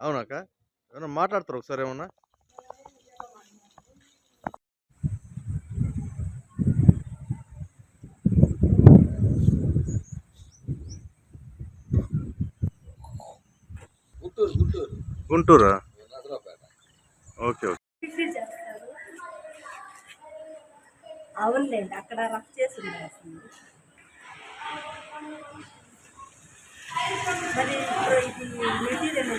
అవునాక ఏమన్నా మాట్లాడతారు ఒకసారి ఏమన్నా? గుంటూరా ఓకే ఓకే. అవునులేండి అక్కడ రఫ్ చేసి మరి ఇది మెటీరియల్